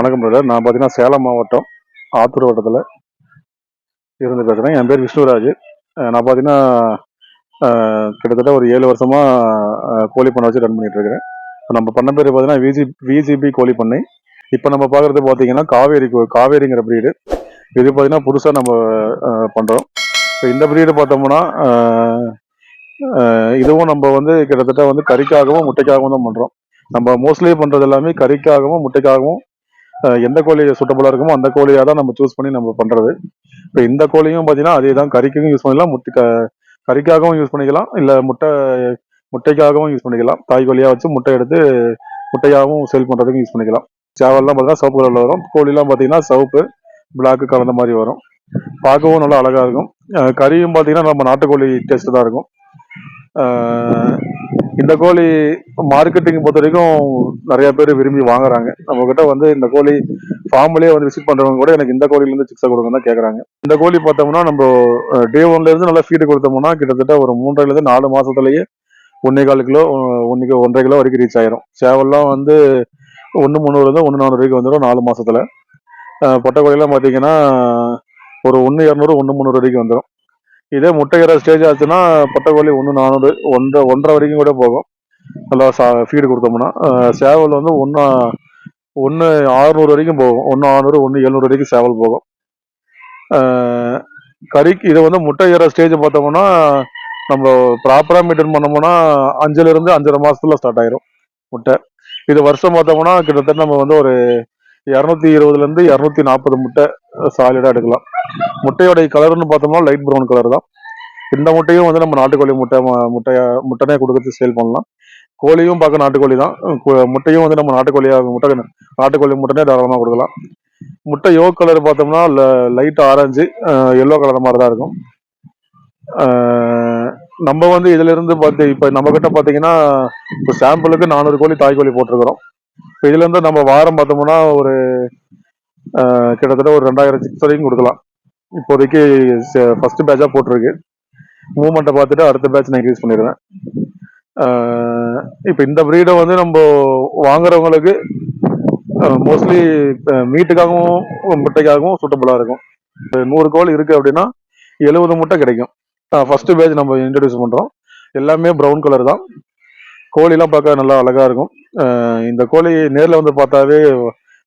வணக்கம் பிரதர். நான் பார்த்தீங்கன்னா சேலம் மாவட்டம் ஆத்தூர் வட்டத்தில் இருந்து பேசுகிறேன் என் பேர் விஷ்ணுராஜ். நான் பார்த்தீங்கன்னா கிட்டத்தட்ட ஒரு ஏழு வருஷமாக கோழி பண்ணை வச்சு ரன் பண்ணிகிட்ருக்கிறேன் நம்ம பண்ண பேர் பார்த்தீங்கன்னா விஜி விஜிபி கோழி பண்ணை. இப்போ நம்ம பார்க்குறது பார்த்தீங்கன்னா காவேரி கோ- காவேரிங்கிற ப்ரீடு இது பார்த்தீங்கன்னா புதுசாக நம்ம பண்ணுறோம் இப்போ இந்த ப்ரீடு பார்த்தோம்னா இதுவும் நம்ம வந்து கிட்டத்தட்ட வந்து கறிக்காகவும் முட்டைக்காகவும் தான் பண்ணுறோம் நம்ம மோஸ்ட்லி பண்ணுறது எல்லாமே கறிக்காகவும் முட்டைக்காகவும் எந்த கோழி சுட்டபுளாக இருக்குமோ அந்த கோழியாக தான் நம்ம சூஸ் பண்ணி நம்ம பண்ணுறது இப்போ இந்த கோழியும் பார்த்தீங்கன்னா அதே தான் கறிக்கும் யூஸ் பண்ணிக்கலாம் முட்டை க- கறிக்காகவும் யூஸ் பண்ணிக்கலாம். இல்லை முட்டை முட்டைக்காகவும் யூஸ் பண்ணிக்கலாம். தாய் கோழியாக வச்சு முட்டை எடுத்து முட்டையாகவும் சேல் பண்ணுறதுக்கும் யூஸ் பண்ணிக்கலாம். சேவல்லாம் பார்த்தீங்கன்னா சிவப்பு கலரில் வரும். கோழிலாம் பார்த்தீங்கன்னா சிவப்பு பிளாக்கு கலந்த மாதிரி வரும். பார்க்கவும் நல்லா அழகாக இருக்கும். கறியும் பார்த்தீங்கன்னா நம்ம நாட்டுக்கோழி டேஸ்ட்டு தான் இருக்கும். இந்த கோழி மார்க்கெட்டிங் பொறுத்த வரைக்கும் நிறைய பேர் விரும்பி வாங்குறாங்க. நம்ம கிட்ட வந்து இந்த கோழி ஃபார்ம்லேயே வந்து விசிட் பண்றவங்க கூட எனக்கு இந்த கோழில இருந்து சிக்ஸா கொடுங்க தான் கேக்குறாங்க. இந்த கோழி பார்த்தோம்னா நம்ம டே ஒன்ல இருந்து நல்லா ஃபீடு கொடுத்தோம்னா கிட்டத்தட்ட ஒரு மூன்றரைலேருந்து நாலு மாசத்துலயே ஒன்னே கால் கிலோ ஒன்னு ஒன்றரை கிலோ வரைக்கும் ரீச் ஆயிரும். சேவல்லாம் வந்து ஒன்று முந்நூறுலேருந்து ஒன்று நானூறு வரைக்கும் வந்துடும் நாலு மாசத்துல. பொட்டை கோழிலாம் பார்த்தீங்கன்னா ஒரு ஒன்று இரநூறு ஒன்று முந்நூறு வரைக்கும் வந்துடும் இதே முட்டைகிற ஸ்டேஜ் ஆச்சுன்னா பட்டக்கோழி ஒன்று நானூறு ஒன்றரை ஒன்றரை வரைக்கும் கூட போகும். நல்லா சா ஃபீடு கொடுத்தோம்னா சேவல் வந்து ஒன்று ஒன்று ஆறுநூறு வரைக்கும் போகும். ஒன்று ஆறுநூறு ஒன்று எழுநூறு வரைக்கும் சேவல் போகும். கறிக்கு இதை வந்து முட்டை ஏற ஸ்டேஜ் பார்த்தோம்னா நம்ம ப்ராப்பராக மெயின்டைன் பண்ணோம்னா அஞ்சுலேருந்து அஞ்சரை மாதத்துல ஸ்டார்ட் ஆயிரும் முட்டை. இது வருஷம் பார்த்தோம்னா கிட்டத்தட்ட நம்ம வந்து ஒரு இரநூத்தி இருபதுல இருந்து இரநூத்தி நாற்பது முட்டை சாலிடா எடுக்கலாம். முட்டையோடைய கலர்னு பார்த்தோம்னா லைட் ப்ரௌன் கலர் தான். இந்த முட்டையும் வந்து நம்ம நாட்டுக்கோழி முட்டை முட்டையா முட்டைனே கொடுக்குறது சேல் பண்ணலாம். கோழியும் பார்க்க நாட்டுக்கோழி தான். முட்டையும் வந்து நம்ம நாட்டுக்கோழியாக முட்டை நாட்டுக்கோழி முட்டைனே தாராளமாக கொடுக்கலாம். முட்டை யோ கலர் பார்த்தோம்னா லைட் ஆரஞ்சு எல்லோ கலர் மாதிரி தான் இருக்கும். நம்ம வந்து இதுல இருந்து பார்த்து இப்போ நம்ம கிட்ட பார்த்தீங்கன்னா இப்போ சாம்பிளுக்கு நானூறு கோழி தாய் கோழி போட்டிருக்கிறோம். இப்போ இதுல இருந்து நம்ம வாரம் பார்த்தோம்னா ஒரு கிட்டத்தட்ட ஒரு ரெண்டாயிரம் சிக்ஸ் வரைக்கும் கொடுக்கலாம். இப்போதைக்கு ஃபர்ஸ்ட் பேட்சா போட்டிருக்கு. மூமெண்ட்டை பார்த்துட்டு அடுத்த பேட்ச் நான் இன்க்ரீஸ் பண்ணிடுவேன் இப்போ இந்த ப்ரீடை வந்து நம்ம வாங்குறவங்களுக்கு மோஸ்ட்லி மீட்டுக்காகவும் முட்டைக்காகவும் சூட்டபுளாக இருக்கும். நூறு கோல் இருக்கு அப்படின்னா எழுபது முட்டை கிடைக்கும். ஃபர்ஸ்ட் பேட்ச் நம்ம இன்ட்ரடியூஸ் பண்ணுறோம் எல்லாமே ப்ரௌன் கலர் தான். கோழிலாம் பார்க்க நல்லா அழகாக இருக்கும். இந்த கோழி நேரில் வந்து பார்த்தாவே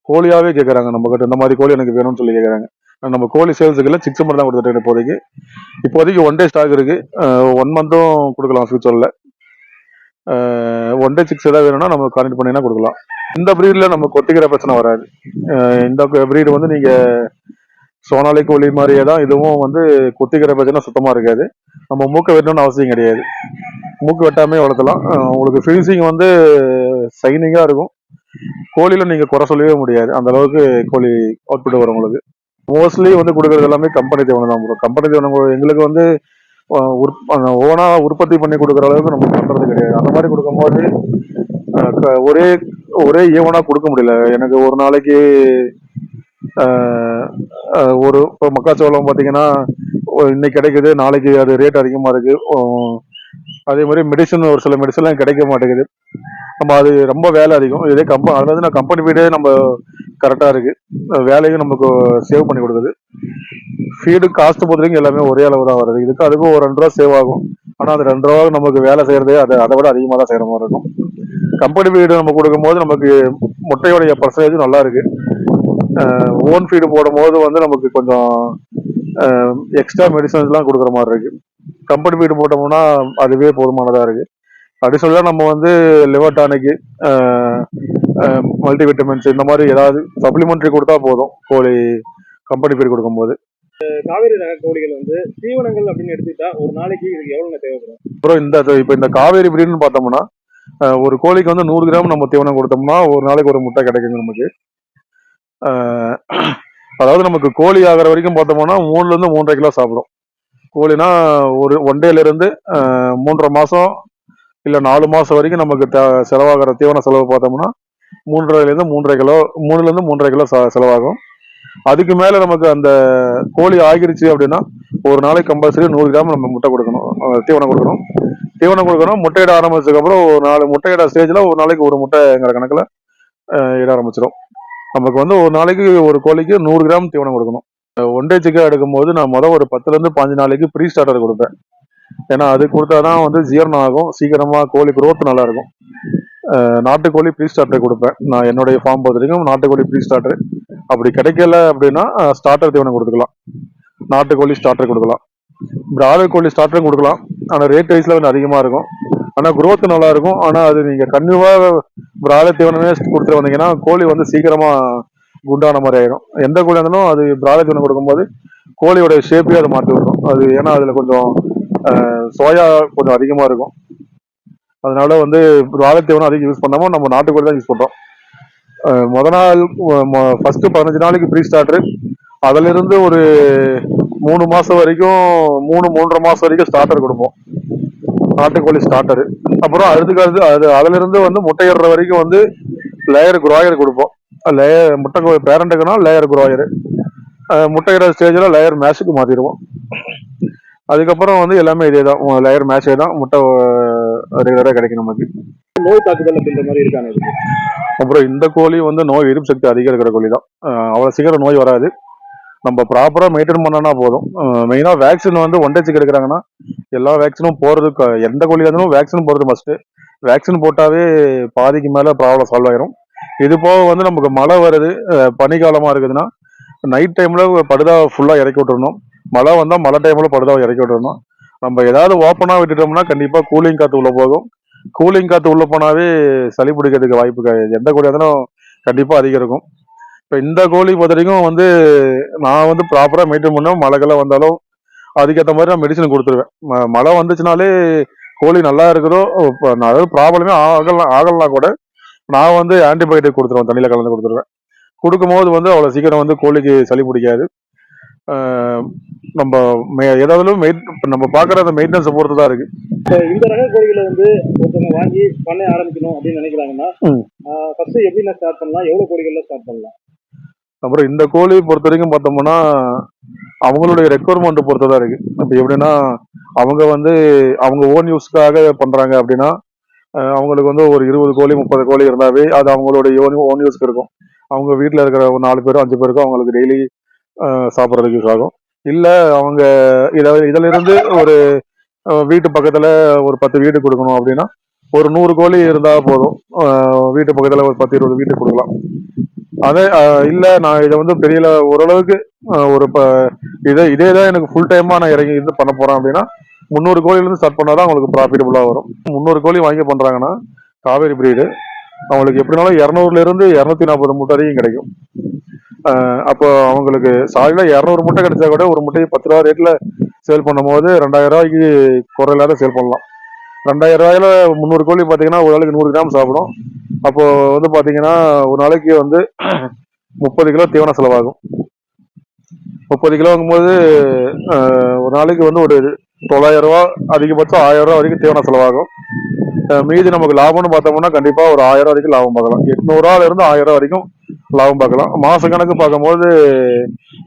கோழியாகவே கேட்குறாங்க நம்ம கிட்ட இந்த மாதிரி கோழி எனக்கு வேணும்னு சொல்லி கேட்குறாங்க நம்ம கோழி சேல்ஸுக்கு இல்லை சிக்ஸ் மட்டும் தான் கொடுத்துட்டு இப்போதைக்கு. இப்போதைக்கு ஒன் டே ஸ்டாக் இருக்குது ஒன் மந்த்தும் கொடுக்கலாம் ஃபியூச்சரில் ஒன் டே சிக்ஸ் ஏதாவது வேணும்னா நம்ம கான்டெக்ட் பண்ணினா கொடுக்கலாம். இந்த ப்ரீடில் நம்ம கொத்திக்கிற பிரச்சனை வராது. இந்த ப்ரீடு வந்து நீங்கள் சோனாலி கோழி மாதிரியே தான் இதுவும் வந்து கொத்திக்கிற பிரச்சனை சுத்தமாக இருக்காது. நம்ம மூக்க வெட்டணும்னு அவசியம் கிடையாது. மூக்கு வெட்டாமே வளர்த்தலாம். உங்களுக்கு ஃபினிஷிங் வந்து சைனிங்காக இருக்கும். கோழியில் நீங்கள் குறை சொல்லவே முடியாது. அந்த அளவுக்கு கோழி அவுட்புட் வரும் உங்களுக்கு. மோஸ்ட்லி வந்து கொடுக்குறது எல்லாமே கம்பெனி தீவனம் தான் ப்ரோ கம்பெனி தீவனம் எங்களுக்கு வந்து ஓனாக உற்பத்தி பண்ணி கொடுக்குற அளவுக்கு நம்ம பண்ணுறது கிடையாது. அந்த மாதிரி கொடுக்கும்போது க- ஒரே ஒரே ஈவனாக கொடுக்க முடியல. எனக்கு ஒரு நாளைக்கு ஒரு இப்போ மக்காச்சோளம் பார்த்தீங்கன்னா இன்னைக்கு கிடைக்குது. நாளைக்கு அது ரேட் அதிகமாக இருக்குது அதே மாதிரி மெடிசன் ஒரு சில மெடிசன்லாம் கிடைக்க மாட்டேங்குது. நம்ம அது ரொம்ப வேலை அதிகம். இதே கம்ப அதாவது நான் கம்பெனி வீடே நம்ம கரெக்டாக இருக்கு. வேலையும் நமக்கு சேவ் பண்ணி கொடுக்குது. ஃபீடு காஸ்ட் பொறுத்தவரைக்கும் எல்லாமே ஒரே அளவு தான் வருது. இதுக்கு அதுக்கும் ஒரு ரெண்டு ரூபா சேவ் ஆகும். ஆனால் அது ரெண்டு ரூபா நமக்கு வேலை செய்யறதே அது அதை விட அதிகமாக தான் செய்கிற மாதிரி இருக்கும். கம்பெனி ஃபீடு நம்ம கொடுக்கும்போது நமக்கு முட்டையோடைய பர்சன்டேஜ் நல்லா இருக்கு. ஓன் ஃபீடு போடும்போது வந்து நமக்கு கொஞ்சம் எக்ஸ்ட்ரா மெடிசன்ஸ்லாம் கொடுக்குற மாதிரி இருக்கு. கம்பெனி ஃபீடு போட்டோம்னா அதுவே போதுமானதா இருக்கு. அடிஷனலாக நம்ம வந்து லிவர் டானிக்கு மல்டி விட்டமின்ஸ் இந்த மாதிரி ஏதாவது சப்ளிமெண்ட்ரி கொடுத்தா போதும். கோழி கம்பெனி ஃபீடு கொடுக்கும்போது. காவேரி ரக கோழிகள் வந்து தீவனங்கள் அப்படின்னு எடுத்துக்கிட்டா ஒரு நாளைக்கு இதுக்கு எவ்வளவு தேவைப்படும்? அப்புறம் இந்த இப்போ இந்த காவேரி பிரீடுன்னு பார்த்தோம்னா ஒரு கோழிக்கு வந்து நூறு கிராம் நம்ம தீவனம் கொடுத்தோம்னா ஒரு நாளைக்கு ஒரு முட்டை கிடைக்குங்க நமக்கு. அதாவது நமக்கு கோழி ஆகிற வரைக்கும் பார்த்தோம்னா மூணுல இருந்து மூன்றரை கிலோ சாப்பிடும். கோழினா ஒரு ஒன் டேலருந்து மூன்றரை மாதம் இல்லை நாலு மாதம் வரைக்கும் நமக்கு த செலவாகிற தீவன செலவு பார்த்தோம்னா மூன்றரைலேருந்து மூன்றரை கிலோ மூணுலேருந்து மூன்றரை கிலோ செலவாகும். அதுக்கு மேலே நமக்கு அந்த கோழி ஆகிருச்சு அப்படின்னா ஒரு நாளைக்கு கம்பல்சரி நூறு கிராம் நம்ம முட்டை கொடுக்கணும் தீவனம் கொடுக்கணும். தீவனம் கொடுக்கணும் முட்டையிட ஆரம்பிச்சதுக்கப்புறம் ஒரு நாலு முட்டையிட ஸ்டேஜில் ஒரு நாளைக்கு ஒரு முட்டைங்கிற கணக்கில் இட ஆரம்பிச்சிடும் நமக்கு வந்து ஒரு நாளைக்கு ஒரு கோழிக்கு நூறு கிராம் தீவனம் கொடுக்கணும். ஒன் டே எடுக்கும்போது நான் முதல் ஒரு பத்துலேருந்து பாஞ்சு நாளைக்கு ப்ரீ ஸ்டார்டர் கொடுப்பேன். ஏன்னா அது கொடுத்தாதான் வந்து ஜீரணம் ஆகும். சீக்கிரமாக கோழி குரோத் நல்லாயிருக்கும். நாட்டுக்கோழி ப்ரீ ஸ்டார்டர் கொடுப்பேன். நான் என்னுடைய ஃபார்ம் பொறுத்த வரைக்கும் நாட்டுக்கோழி ப்ரீ ஸ்டார்டர் அப்படி கிடைக்கல அப்படின்னா ஸ்டார்டர் தீவனம் கொடுத்துக்கலாம். நாட்டுக்கோழி ஸ்டார்டர் கொடுக்கலாம். பிராய்லர் கோழி ஸ்டார்டரும் கொடுக்கலாம். ஆனால் ரேட் வைஸில் கொஞ்சம் அதிகமாக இருக்கும். ஆனால் growth நல்லாயிருக்கும். ஆனால் அது நீங்கள் கன்னிவாக பிராய்லர் தீவனமே கொடுத்துட்டு வந்தீங்கன்னா கோழி வந்து சீக்கிரமாக குண்டான மாதிரி ஆயிடும் எந்த கோழி இருந்தாலும் அது பிராய்லர் தீவனம் கொடுக்கும்போது கோழியோட ஷேப்பே அதை மாற்றி விடும் அது ஏன்னா அதில் கொஞ்சம் சோயா கொஞ்சம் அதிகமாக இருக்கும். அதனால வந்து பிராய்லர் தீவனம் அதிகம் யூஸ் பண்ணாமல் நம்ம நாட்டுக்கோழி தான் யூஸ் பண்ணுறோம் அஹ் முத நாள் ஃபஸ்ட்டு பதினஞ்சு நாளைக்கு ப்ரீ ஸ்டார்டரு அதிலிருந்து ஒரு மூணு மாதம் வரைக்கும் மூணு மூன்றரை மாதம் வரைக்கும் ஸ்டார்டர் கொடுப்போம். நாட்டுக்கோழி ஸ்டார்டரு அப்புறம் அதுக்கு அது அதுலேருந்து வந்து முட்டையிடுற வரைக்கும் வந்து லேயர் குராயர் கொடுப்போம். லேயர் முட்டை பேரண்ட்டுக்குனா லேயர் குரோயர் முட்டையிட ஸ்டேஜில் லேயர் மேஷுக்கு மாத்திடுவோம். அதுக்கப்புறம் வந்து எல்லாமே இதே தான். லேயர் மேஷே தான் முட்டை ரெகுலராக கிடைக்கும் நமக்கு. நோய் தாக்குதல் அப்படின்ற மாதிரி இருக்காங்க. அப்புறம் இந்த கோழி வந்து நோய் எதிர்ப்பு சக்தி அதிகம் இருக்கிற கோழி தான். அவ்வளோ சீக்கிரம் நோய் வராது. நம்ம ப்ராப்பராக மெயின்டைன் பண்ணனா போதும். மெயினாக வேக்சின் வந்து ஒன் டேச்சுக்கு எடுக்கிறாங்கன்னா எல்லா வேக்சினும் போகிறது எந்த கோழியாக இருந்தாலும் வேக்சின் போகிறது மஸ்ட்டு வேக்சின் போட்டாவே பாதிக்கு மேலே ப்ராப்ளம் சால்வ் ஆயிரும். இது போக வந்து நமக்கு மழை வருது பனிக்காலமாக இருக்குதுன்னா நைட் டைமில் படுதா ஃபுல்லாக இறக்கி விட்டுறணும். மழை வந்தால் மழை டைமில் படுதாவை இறக்கி விட்டுறணும். நம்ம ஏதாவது ஓப்பனாக விட்டுட்டோம்னா கண்டிப்பாக கூலிங் காற்று உள்ளே போகும். கூலிங் காற்று உள்ளே போனாவே சளி பிடிக்கிறதுக்கு வாய்ப்பு கிடையாது எந்த கோழியாக இருந்தாலும் கண்டிப்பாக அதிகம் இருக்கும். இப்போ இந்த கோழி பொறுத்த வரைக்கும் வந்து நான் வந்து ப்ராப்பராக மெயின்டைன் பண்ணோம் மழைக்கெல்லாம் வந்தாலும் அதுக்கேற்ற மாதிரி நான் மெடிசன் கொடுத்துருவேன். மழை வந்துச்சுனாலே கோழி நல்லா இருக்குதோ அதாவது ப்ராப்ளமே ஆகலாம் ஆகலாம் கூட நான் வந்து ஆன்டிபயோட்டிக் கொடுத்துருவேன் தண்ணியில் கலந்து கொடுத்துருவேன். கொடுக்கும்போது வந்து அவ்வளோ சீக்கிரம் வந்து கோழிக்கு சளி பிடிக்காது. நம்ம மெ- ஏதாவது மெயின் நம்ம பார்க்குற அந்த மெயின்டெனன்ஸை பொறுத்து தான் இருக்கு. இப்போ இந்த ரக கோழிகளை வந்து ஒருத்தவங்க வாங்கி பண்ணை ஆரம்பிக்கணும் அப்படின்னு நினைக்கிறாங்கன்னா ம். ஃபர்ஸ்ட் எப்படின்னா ஸ்டார்ட் பண்ணலாம்? எவ்வளவு கோழிகள்ல ஸ்டார்ட் பண்ணலாம்? அப்புறம் இந்த கோழி பொறுத்த வரைக்கும் பார்த்தோம்னா அவங்களுடைய ரெக்குவயர்மெண்ட் பொறுத்து தான் இருக்கு. இப்போ எப்படின்னா அவங்க வந்து அவங்க ஓன் யூஸ்க்காக பண்றாங்க அப்படின்னா அவங்களுக்கு வந்து ஒரு இருபது கோழி முப்பது கோழி இருந்தாவே அது அவங்களுடைய ஓன் ஓன் யூஸ்க்கு இருக்கும். அவங்க வீட்டில் இருக்கிற ஒரு நாலு பேரும் அஞ்சு பேருக்கும் அவங்களுக்கு டெய்லி சாப்பிட்றதுக்கு யூஸ் ஆகும். இல்லை அவங்க இதை இதிலிருந்து ஒரு வீட்டு பக்கத்தில் ஒரு பத்து வீடு கொடுக்கணும் அப்படின்னா ஒரு நூறு கோழி இருந்தால் போதும். வீட்டு பக்கத்தில் ஒரு பத்து இருபது வீட்டுக்கு கொடுக்கலாம். அதே இல்லை நான் இதை வந்து பெரிய ஓரளவுக்கு ஒரு இப்போ இதே இதே தான் எனக்கு ஃபுல் டைமாக நான் இறங்கி இது பண்ண போகிறேன் அப்படின்னா முந்நூறு கோழிலேருந்து ஸ்டார்ட் பண்ணால் தான் அவங்களுக்கு ப்ராஃபிட்டபுளாக வரும். முந்நூறு கோழி வாங்கி பண்ணுறாங்கன்னா காவேரி ப்ரீடு அவங்களுக்கு எப்படினாலும் இரநூறுலேருந்து இரநூத்தி நாற்பது மூட்டை வரைக்கும் கிடைக்கும். அப்போ அவங்களுக்கு சாலையில் இரநூறு முட்டை கிடைச்சா கூட ஒரு முட்டையை பத்து ரூபா ரேட்டில் சேல் பண்ணும்போது ரெண்டாயிரம் ரூபாய்க்கு குறையில்லாத சேல் பண்ணலாம். ரெண்டாயிரம் ரூபாயில முந்நூறு கோழி பார்த்தீங்கன்னா ஒரு நாளைக்கு நூறு கிராம் சாப்பிடும். அப்போது வந்து பார்த்தீங்கன்னா ஒரு நாளைக்கு வந்து முப்பது கிலோ தீவன செலவாகும். முப்பது கிலோங்கும்போது ஒரு நாளைக்கு வந்து ஒரு தொள்ளாயிரம் ரூபா அதிகபட்சம் ஆயிரம் ரூபா வரைக்கும் தீவன செலவாகும். மீதி நமக்கு லாபம்னு பார்த்தோம்னா கண்டிப்பா ஒரு ஆயிரம் ரூபா வரைக்கும் லாபம் பார்க்கலாம். எட்நூறுவால இருந்து ஆயிரம் ரூபா வரைக்கும் லாபம் பார்க்கலாம். மாச கணக்கு பார்க்கும்போது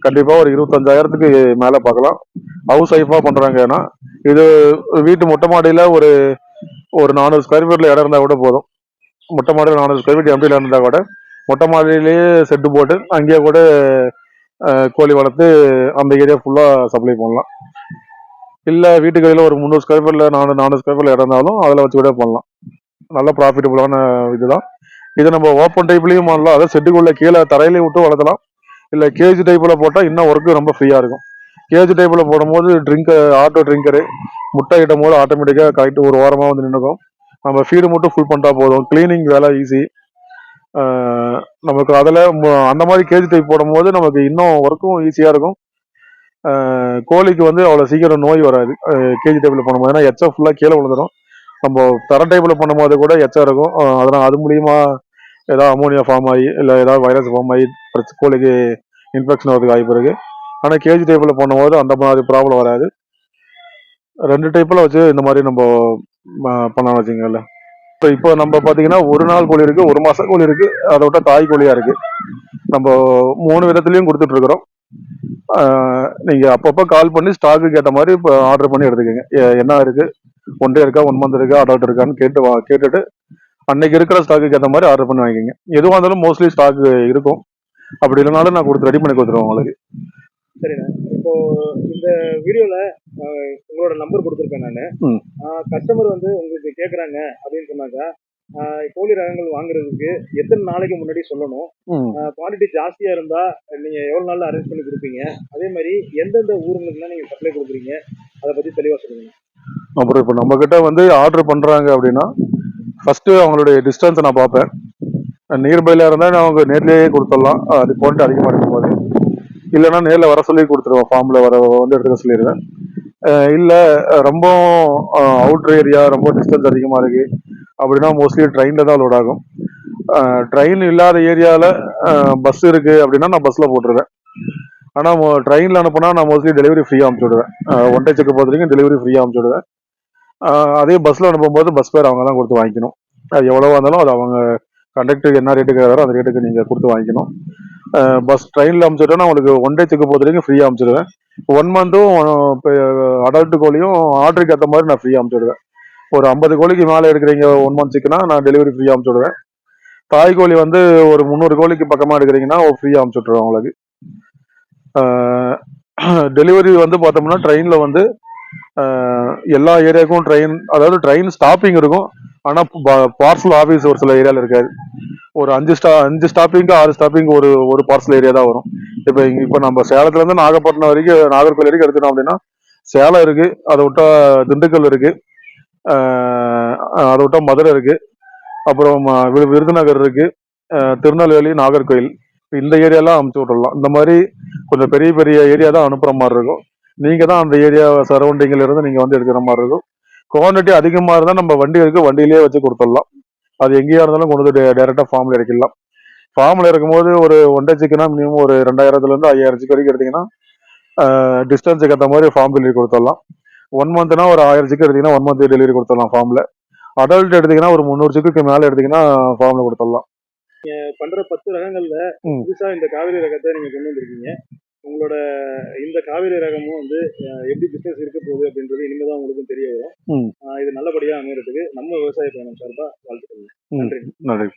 கண்டிப்பா ஒரு இருபத்தஞ்சாயிரத்துக்கு மேல பார்க்கலாம். ஹவுஸ் ஒய்ஃபா பண்றாங்கன்னா இது வீட்டு மொட்டை மாடியில ஒரு ஒரு நானூறு ஸ்கொயர் ஃபீட்ல இடம் இருந்தா கூட போதும். மொட்டை மாடியில் நானூறு ஸ்கொயர் ஃபீட் எம்டியில் இருந்தா கூட மொட்டை மாடியிலேயே செட்டு போட்டு அங்கேயே கூட கோழி வளர்த்து அந்த ஏரியா ஃபுல்லாக சப்ளை பண்ணலாம். இல்லை வீட்டுக்கு ஒரு முந்நூறு ஸ்கொயர் ஃபீட்டில் நானூறு நானூறு ஸ்கொயர் ஃபீட்டில் இடம் அதில் வச்சு கூட பண்ணலாம் நல்ல ப்ராஃபிட்டபுளான இதுதான். இதை நம்ம ஓப்பன் டைப்லேயும் பண்ணலாம். அதை செட்டுக்குள்ளே கீழே தரையிலையும் விட்டு வளர்த்தலாம். இல்லை கேஜி டைப்பில் போட்டால் இன்னும் ஒர்க்கு ரொம்ப ஃப்ரீயாக இருக்கும். கேஜி டைப்பில் போடும்போது ட்ரிங்க் ஆட்டோ ட்ரிங்கரு முட்டை இடும் போது ஆட்டோமேட்டிக்காக கரெக்ட் ஒரு ஓரமாக வந்து நின்றுக்கும் நம்ம ஃபீடு மட்டும் ஃபுல் பண்ணிட்டா போதும். க்ளீனிங் வேலை ஈஸி நமக்கு அதில் அந்த மாதிரி கேஜி டைப் போடும்போது நமக்கு இன்னும் ஒர்க்கும் ஈஸியாக இருக்கும். கோழிக்கு வந்து அவ்வளோ சீக்கிரம் நோய் வராது. கேஜி டைப்பில் பண்ணும்போது. ஏன்னா எச்சா ஃபுல்லாக கீழே விழுந்துடும் நம்ம தர டைப்பில் பண்ணும்போது கூட எச்சா இருக்கும். அதனால் அது மூலியமாக ஏதாவது அமோனியா ஃபார்ம் ஆகி இல்லை ஏதாவது வைரஸ் ஃபார்ம் ஆகி கோழிக்கு இன்ஃபெக்ஷன் வரதுக்கு வாய்ப்பு இருக்குது ஆனால் கேஜி டைப்பில் பண்ணும்போது அந்த மாதிரி ப்ராப்ளம் வராது. ரெண்டு டைப்பில் வச்சு இந்த மாதிரி நம்ம பண்ணலாம் வச்சுங்கல்ல இப்போ இப்போ நம்ம பார்த்தீங்கன்னா ஒரு நாள் கோழி இருக்குது ஒரு மாதம் கோழி இருக்குது அதை விட்டால் தாய் கோழியாக இருக்குது நம்ம மூணு விதத்துலேயும் கொடுத்துட்ருக்குறோம் இருக்கிறோம் ஆஹ் நீங்க அப்பப்போ கால் பண்ணி ஸ்டாக்குக்கு ஏற்ற மாதிரி இப்போ ஆர்டர் பண்ணி எடுத்துக்கோங்க. என்ன இருக்கு? ஒன் டே இருக்கா? ஒன் மந்த் இருக்கா? அடாப்ட் இருக்கான்னு கேட்டு வா கேட்டுட்டு அன்னைக்கு இருக்கிற ஸ்டாக்குக்கு ஏற்ற மாதிரி ஆர்டர் பண்ணி வாங்கிக்கோங்க. எதுவாக இருந்தாலும் மோஸ்ட்லி ஸ்டாக் இருக்கும். அப்படி இல்லைனாலும் நான் கொடுத்து ரெடி பண்ணி கொடுத்துருவேன் உங்களுக்கு. சரிண்ணா. இப்போ இந்த வீடியோல உங்களோட நம்பர் கொடுத்துருக்கேன். நான். கஸ்டமர் வந்து உங்களுக்கு கேக்குறாங்க அப்படின்னு சொன்னாக்கா கோழி ரகங்கள் வாங்குறதுக்கு எத்தனை நாளைக்கு முன்னாடி சொல்லணும்? குவான்டிட்டி ஜாஸ்தியா இருந்தா நீங்க எவ்வளவு நாள்ல அரேஞ்ச் பண்ணி கொடுப்பீங்க? அதே மாதிரி எந்தெந்த ஊருங்களுக்குலாம் நீங்க சப்ளை கொடுக்குறீங்க? அதை பத்தி தெளிவா சொல்லுங்க. அப்புறம் இப்போ நம்ம கிட்ட வந்து ஆர்டர் பண்றாங்க அப்படின்னா ஃபர்ஸ்ட் அவங்களுடைய டிஸ்டன்ஸை நான் பார்ப்பேன். நியர்பைல இருந்தால் நான் அவங்க நேர்லயே கொடுத்துடலாம். அது குவான்டிட்டி அதிகமாக இருக்கும் போது இல்லைன்னா நேரில் வர சொல்லி கொடுத்துருவேன் ஃபார்மில் வர வந்து எடுத்துக்க சொல்லிடுவேன். இல்ல ரொம்ப அவுட்ரு ஏரியா ரொம்ப டிஸ்டன்ஸ் அதிகமாக இருக்கு. அப்படின்னா மோஸ்ட்லி ட்ரெயினில் தான் லோட் ஆகும். ட்ரெயின் இல்லாத ஏரியாவில் பஸ் இருக்குது அப்படின்னா நான் பஸ்ஸில் போட்டுருவேன். ஆனால் ட்ரெயினில் அனுப்புனா நான் மோஸ்ட்லி டெலிவரி ஃப்ரீயாக அனுப்பிச்சி விடுவேன் ஒன் டே செக் பொறுத்த வரைக்கும் டெலிவரி ஃப்ரீயாக அனுப்பிச்சி விடுவேன் அதே பஸ்ஸில் அனுப்பும்போது பஸ் பேர் அவங்க தான் கொடுத்து வாங்கிக்கணும். அது எவ்வளோவா இருந்தாலும் அது அவங்க கண்டக்டருக்கு என்ன ரேட்டுக்கு கேட்குறாரோ அந்த ரேட்டுக்கு நீங்கள் கொடுத்து வாங்கிக்கணும். பஸ் ட்ரெயினில் அனுப்பிச்சுட்டா உங்களுக்கு ஒன் டே செக் பொறுத்த வரைக்கும் ஃப்ரீயாக அனுப்பிச்சிடுவேன் ஒன் மந்த்தும் இப்போ அடல்ட்டு கோழியும் ஆர்டருக்கு ஏற்ற மாதிரி நான் ஃப்ரீயாக அனுப்பிச்சுடுவேன் ஒரு ஐம்பது கோழிக்கு மேலே எடுக்கிறீங்க ஒன் மந்த் சிக்கனா நான் டெலிவரி ஃப்ரீயாக அனுப்பிச்சுடுவேன் தாய் கோழி வந்து ஒரு முந்நூறு கோழிக்கு பக்கமாக எடுக்கிறீங்கன்னா ஃப்ரீயாக அனுப்பிச்சுட்ருவேன் உங்களுக்கு டெலிவரி வந்து பார்த்தோம்னா ட்ரெயினில் வந்து எல்லா ஏரியாவுக்கும் ட்ரெயின் அதாவது ட்ரெயின் ஸ்டாப்பிங் இருக்கும். ஆனால் பார்சல் ஆஃபீஸ் ஒரு சில ஏரியாவில் இருக்காது. ஒரு அஞ்சு ஸ்டா அஞ்சு ஸ்டாப்பிங்க்கு ஆறு ஸ்டாப்பிங்க்கு ஒரு ஒரு பார்சல் ஏரியா தான் வரும். இப்போ இப்போ நம்ம சேலத்துலேருந்து நாகப்பட்டினம் வரைக்கும் நாகர்கோவில் வரைக்கும் எடுத்துட்டோம் அப்படின்னா சேலம் இருக்குது அதை விட்டா திண்டுக்கல் இருக்குது அதை விட்டால் மதுரை இருக்குது அப்புறம் விரு வி- விருதுநகர் இருக்குது திருநெல்வேலி நாகர்கோவில். இந்த ஏரியாலாம் அமுச்சு விட்டுடலாம் இந்த மாதிரி கொஞ்சம் பெரிய பெரிய ஏரியா தான் அனுப்புகிற மாதிரி இருக்கும். நீங்கள் தான் அந்த ஏரியா சரௌண்டிங்கில் இருந்து நீங்கள் வந்து எடுக்கிற மாதிரி இருக்கும். குவான்டிட்டி அதிகமாக இருந்தால் நம்ம வண்டி இருக்குது வண்டியிலேயே வச்சு கொடுத்துடலாம். அது எங்கேயா இருந்தாலும் கொண்டு வந்து டேரெக்டாக ஃபார்மில் இறக்கிடலாம் ஃபார்மில் இருக்கும்போது ஒரு ஒன் டே சிக்கனா மினிமம் ஒரு ரெண்டாயிரத்துலேருந்து ஐயாயிரம் சிக்கன் வரைக்கும் எடுத்தீங்கன்னா டிஸ்டன்ஸுக்கு ஏற்ற மாதிரி ஃபார்ம் பில்லி கொடுத்துடலாம். ஒன் மந்த்னா ஒரு ஆயிரம் சிக்கு எடுத்தீங்கன்னா ஒன் மந்த் டெலிவரி கொடுத்துடலாம் ஃபார்ம்ல அடல்ட் எடுத்தீங்கன்னா ஒரு முந்நூறு சிக்குக்கு மேல எடுத்தீங்கன்னா ஃபார்ம்ல கொடுத்துடலாம். பண்ற பத்து ரகங்கள்ல ம். புதுசா இந்த காவிரி ரகத்தை நீங்க கொண்டு வந்திருக்கீங்க. உங்களோட இந்த காவிரி ரகமும் வந்து எப்படி பிசினஸ் இருக்க போகுது அப்படின்றது இனிமேதான் உங்களுக்கும் தெரிய வரும். இது நல்லபடியா அமையறதுக்கு நம்ம விவசாய பயணம் சார்பா வாழ்த்துக்கள். நன்றி நன்றி.